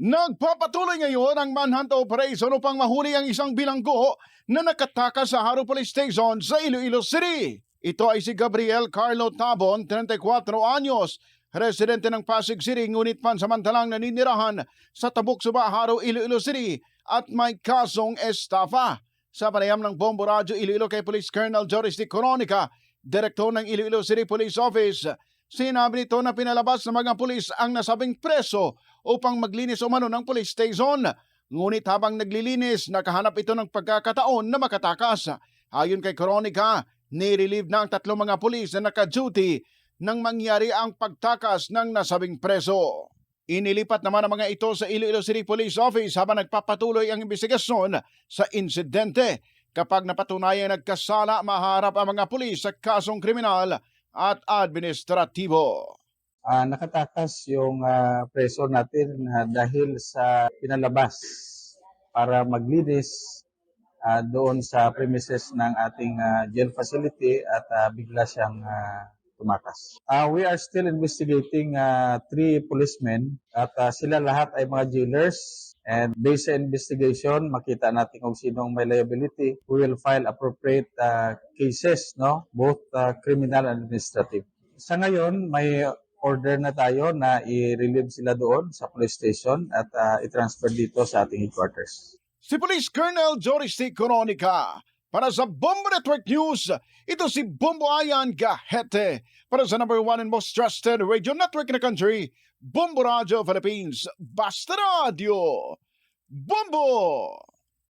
Nagpapatuloy ngayon ang manhunt operation upang mahuli ang isang bilanggo na nakatakas sa Haro Police Station sa Iloilo City. Ito ay si Gabriel Carlo Tabon, 34 anyos, residente ng Pasig City ngunit pansamantalang naninirahan sa Tabuk Suba, Haro, Iloilo City at may kasong estafa. Sa panayam ng Bombo Radyo Iloilo kay Police Colonel Joris de Coronica, Direktor ng Iloilo City Police Office, Sinabi nito na pinalabas ng mga pulis ang nasabing preso upang maglinis umano ng police station. Ngunit habang naglilinis, nakahanap ito ng pagkakataon na makatakas. Ayon kay Coronica, nirelieve na ang tatlong mga pulis na naka-duty nang mangyari ang pagtakas ng nasabing preso. Inilipat naman ang mga ito sa Iloilo City Police Office habang nagpapatuloy ang investigasyon sa insidente. Kapag napatunayan nagkasala, maharap ang mga pulis sa kasong kriminal at administratibo. Ah, nakatakas yung ah, preso natin na dahil sa pinalabas para maglinis ah, doon sa premises ng ating ah, jail facility at ah, bigla siyang ah, tumakas. Ah, we are still investigating ah, three policemen at ah, sila lahat ay mga jailers and based sa investigation makita natin kung sinong may liability we will file appropriate ah, cases no both ah, criminal and administrative. Sa ngayon may order na tayo na i-relieve sila doon sa police station at ah, i-transfer dito sa ating headquarters. Si Police Colonel Joris T. Coronica. Para sa Bombo Network News, ito si Bombo Ayan Gahete. Para sa number one and most trusted radio network in the country, Bombo Radio Philippines. Basta Radio. Bombo!